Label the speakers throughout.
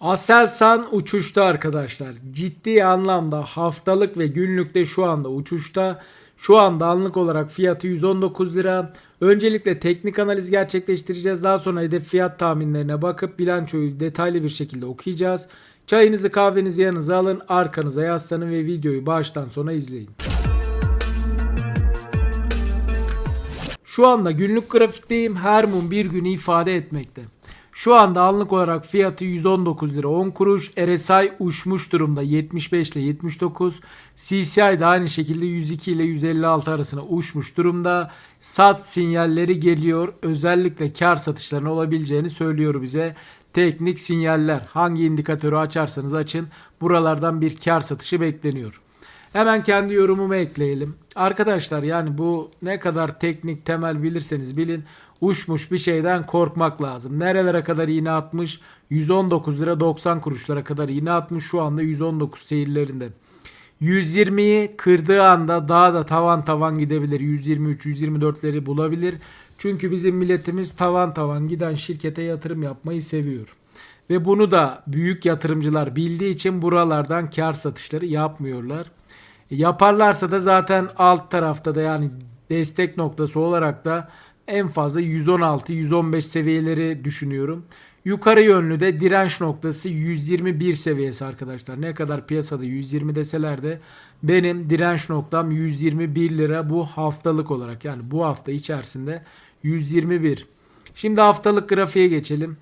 Speaker 1: Aselsan uçuşta arkadaşlar. Ciddi anlamda haftalık ve günlükte şu anda uçuşta. Şu anda anlık olarak fiyatı 119 lira. Öncelikle teknik analiz gerçekleştireceğiz. Daha sonra hedef fiyat tahminlerine bakıp bilançoyu detaylı bir şekilde okuyacağız. Çayınızı kahvenizi yanınıza alın, arkanıza yaslanın ve videoyu baştan sona izleyin. Şu anda günlük grafikteyim. Her bir günü ifade etmekte. Şu anda anlık olarak fiyatı 119 lira 10 kuruş. RSI uçmuş durumda 75 ile 79. CCI de aynı şekilde 102 ile 156 arasına uçmuş durumda. Sat sinyalleri geliyor. Özellikle kar satışlarının olabileceğini söylüyor bize. Teknik sinyaller hangi indikatörü açarsanız açın buralardan bir kar satışı bekleniyor. Hemen kendi yorumumu ekleyelim. Arkadaşlar yani bu ne kadar teknik temel bilirseniz bilin uçmuş bir şeyden korkmak lazım. Nerelere kadar iğne atmış? 119 lira 90 kuruşlara kadar iğne atmış. Şu anda 119 seyirlerinde. 120'yi kırdığı anda daha da tavan tavan gidebilir. 123-124'leri bulabilir. Çünkü bizim milletimiz tavan tavan giden şirkete yatırım yapmayı seviyor. Ve bunu da büyük yatırımcılar bildiği için buralardan kar satışları yapmıyorlar. E, Yaparlarsa da zaten alt tarafta da yani destek noktası olarak da en fazla 116-115 seviyeleri düşünüyorum. Yukarı yönlü de direnç noktası 121 seviyesi arkadaşlar. Ne kadar piyasada 120 deseler de benim direnç noktam 121 lira bu haftalık olarak. Yani bu hafta içerisinde 121. Şimdi haftalık grafiğe geçelim.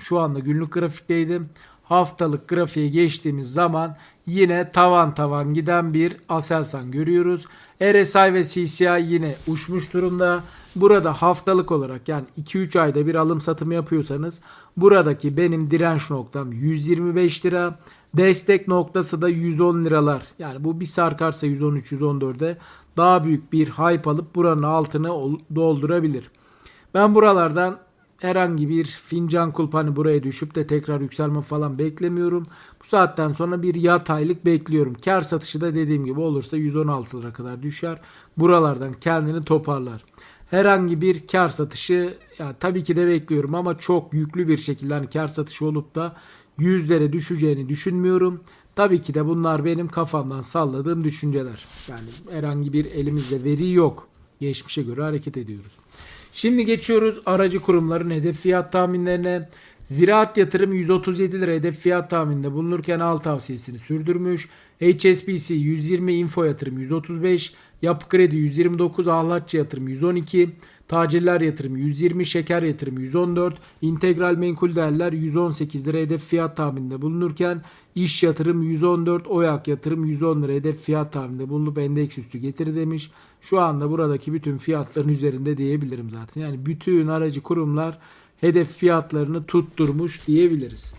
Speaker 1: Şu anda günlük grafikteydim. Haftalık grafiğe geçtiğimiz zaman yine tavan tavan giden bir Aselsan görüyoruz. RSI ve CCI yine uçmuş durumda. Burada haftalık olarak yani 2-3 ayda bir alım satımı yapıyorsanız buradaki benim direnç noktam 125 lira. Destek noktası da 110 liralar. Yani bu bir sarkarsa 113-114'e daha büyük bir hype alıp buranın altını ol- doldurabilir. Ben buralardan herhangi bir fincan kulp hani buraya düşüp de tekrar yükselme falan beklemiyorum. Bu saatten sonra bir yataylık bekliyorum. Kar satışı da dediğim gibi olursa 116 lira kadar düşer. Buralardan kendini toparlar. Herhangi bir kar satışı ya tabii ki de bekliyorum ama çok yüklü bir şekilde hani kar satışı olup da yüzlere düşeceğini düşünmüyorum. Tabii ki de bunlar benim kafamdan salladığım düşünceler. Yani herhangi bir elimizde veri yok. Geçmişe göre hareket ediyoruz. Şimdi geçiyoruz aracı kurumların hedef fiyat tahminlerine. Ziraat yatırım 137 lira hedef fiyat tahmininde bulunurken al tavsiyesini sürdürmüş. HSBC 120 info yatırım 135, Yapı Kredi 129, Ahlatçı yatırım 112, Tacirler yatırım 120, Şeker yatırım 114, İntegral Menkul Değerler 118 lira hedef fiyat tahmininde bulunurken İş yatırım 114, Oyak yatırım 110 lira hedef fiyat tahmininde bulunup endeks üstü getiri demiş. Şu anda buradaki bütün fiyatların üzerinde diyebilirim zaten. Yani bütün aracı kurumlar hedef fiyatlarını tutturmuş diyebiliriz.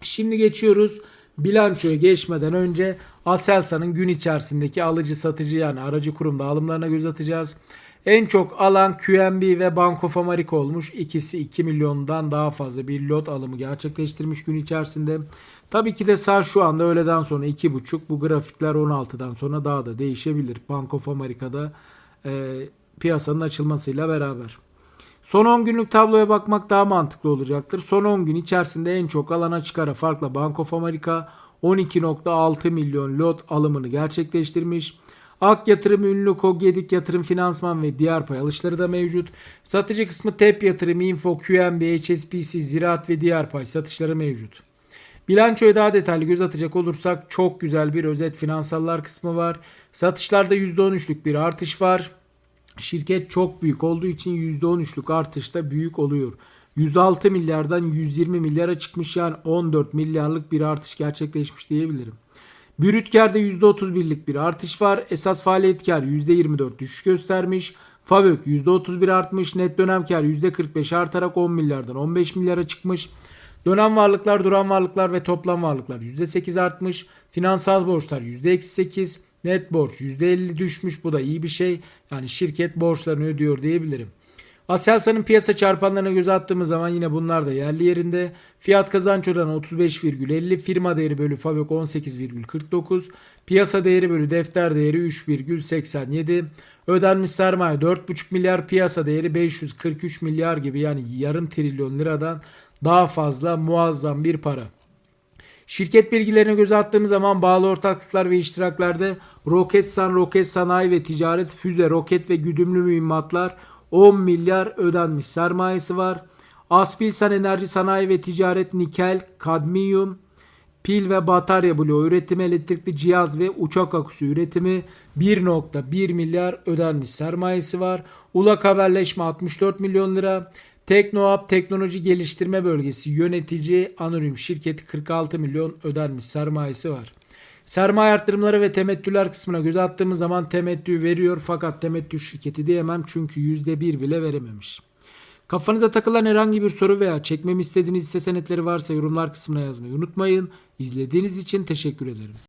Speaker 1: Şimdi geçiyoruz bilançoya geçmeden önce Aselsan'ın gün içerisindeki alıcı satıcı yani aracı kurumda alımlarına göz atacağız. En çok alan QNB ve Bank of America olmuş. İkisi 2 milyondan daha fazla bir lot alımı gerçekleştirmiş gün içerisinde. Tabii ki de sağ şu anda öğleden sonra 2.5 bu grafikler 16'dan sonra daha da değişebilir. Bank of America'da e, piyasanın açılmasıyla beraber. Son 10 günlük tabloya bakmak daha mantıklı olacaktır. Son 10 gün içerisinde en çok alana çıkara farkla Bank of America 12.6 milyon lot alımını gerçekleştirmiş. Ak yatırım, ünlü Gedik yatırım, finansman ve diğer pay alışları da mevcut. Satıcı kısmı TEP yatırım, Info, QNB, HSBC, Ziraat ve diğer pay satışları mevcut. Bilançoya daha detaylı göz atacak olursak çok güzel bir özet finansallar kısmı var. Satışlarda %13'lük bir artış var. Şirket çok büyük olduğu için %13'lük artış da büyük oluyor. 106 milyardan 120 milyara çıkmış yani 14 milyarlık bir artış gerçekleşmiş diyebilirim. Brüt karda %31'lik bir artış var. Esas faaliyet kar %24 düşüş göstermiş. Fabök %31 artmış. Net dönem kar %45 artarak 10 milyardan 15 milyara çıkmış. Dönem varlıklar, duran varlıklar ve toplam varlıklar %8 artmış. Finansal borçlar %8. Net borç %50 düşmüş. Bu da iyi bir şey. Yani şirket borçlarını ödüyor diyebilirim. Aselsan'ın piyasa çarpanlarına göz attığımız zaman yine bunlar da yerli yerinde. Fiyat kazanç oranı 35,50, firma değeri bölü Fabök 18,49, piyasa değeri bölü defter değeri 3,87, ödenmiş sermaye 4,5 milyar, piyasa değeri 543 milyar gibi yani yarım trilyon liradan daha fazla muazzam bir para. Şirket bilgilerine göz attığımız zaman bağlı ortaklıklar ve iştiraklarda Roketsan, Roket Sanayi ve Ticaret, Füze, Roket ve Güdümlü Mühimmatlar 10 milyar ödenmiş sermayesi var. Aspilsan Enerji Sanayi ve Ticaret Nikel, Kadmiyum, pil ve batarya bloğu üretimi, elektrikli cihaz ve uçak aküsü üretimi 1.1 milyar ödenmiş sermayesi var. Ulak Haberleşme 64 milyon lira. Teknohub Teknoloji Geliştirme Bölgesi yönetici anonim şirketi 46 milyon ödenmiş sermayesi var. Sermaye arttırımları ve temettüler kısmına göz attığımız zaman temettü veriyor fakat temettü şirketi diyemem çünkü %1 bile verememiş. Kafanıza takılan herhangi bir soru veya çekmemi istediğiniz hisse senetleri varsa yorumlar kısmına yazmayı unutmayın. İzlediğiniz için teşekkür ederim.